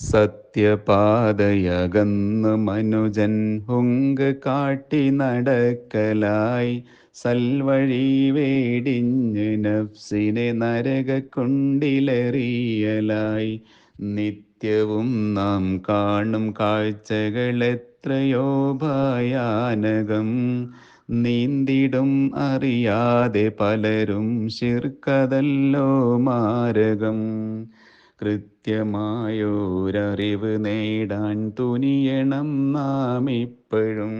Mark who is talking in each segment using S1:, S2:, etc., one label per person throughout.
S1: സത്യപാതയകന്നു മനുജൻ ഹുങ്ക് കാട്ടി നടക്കലായി. സൽവഴി വേടിഞ്ഞ് നഫ്സിനെ നരകക്കുണ്ടിലെറിയലായി നിത്യവും നാം കാണും കാഴ്ചകൾ എത്രയോ ഭയാനകം. നീന്തിടും അറിയാതെ പലരും ശിർക്കതല്ലോ മാരകം. കൃത്യമായോരറിവ് നേടാൻ തുനിയണം നാം ഇപ്പോഴും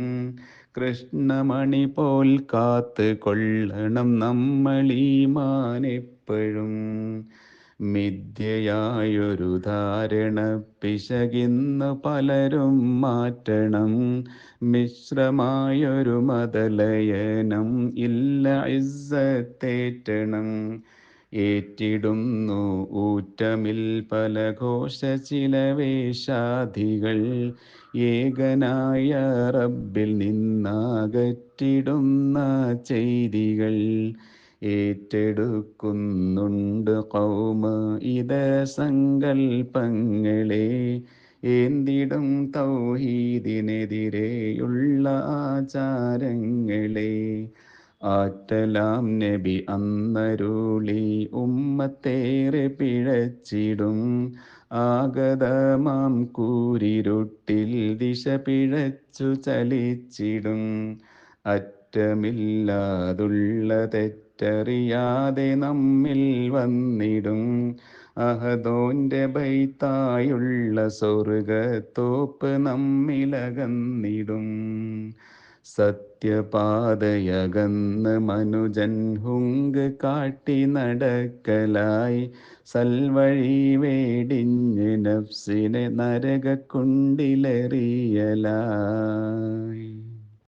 S1: കൃഷ്ണമണി പോൽ കാത്തു കൊള്ളണം നമ്മളീമാനെപ്പോഴും മിഥ്യയായൊരു ധാരണ പിശകിന്ന് പലരും മാറ്റണം. മിശ്രമായൊരു മതലയനം ഇല്ല ഇസ്സത്തേറ്റണം. ഏറ്റിടുന്നു ഊറ്റമിൽ പല ഘോഷ ചില വേഷാധികൾ ഏകനായ റബ്ബിൽ നിന്നാകറ്റിടുന്ന ചെയ്തികൾ. ഏറ്റെടുക്കുന്നുണ്ട് കൗമ ഇത സങ്കൽപ്പങ്ങളെ. ഏന്തിടും തൗഹീദിനെതിരെയുള്ള ആചാരങ്ങളെ. ആറ്റലാം നബി അന്നരുളി ഉമ്മത്തേറെ പിഴച്ചിടും. ആഗതമാം കൂരിരുട്ടിൽ ദിശ പിഴച്ചു ചലിച്ചിടും. അറ്റമില്ലാതുള്ള തെറ്ററിയാതെ നമ്മിൽ വന്നിടും. അഹദോന്റെ ബൈത്തായുള്ള സ്വർഗത്തോപ്പ് നമ്മിലകന്നിടും. സത്യപാതയകന്ന് മനുജൻ ഹുങ്ക് കാട്ടി നടക്കലായി. സൽവഴി വേടിഞ്ഞ് നഫ്സിനെ നരകക്കുണ്ടിലെറിയലായി.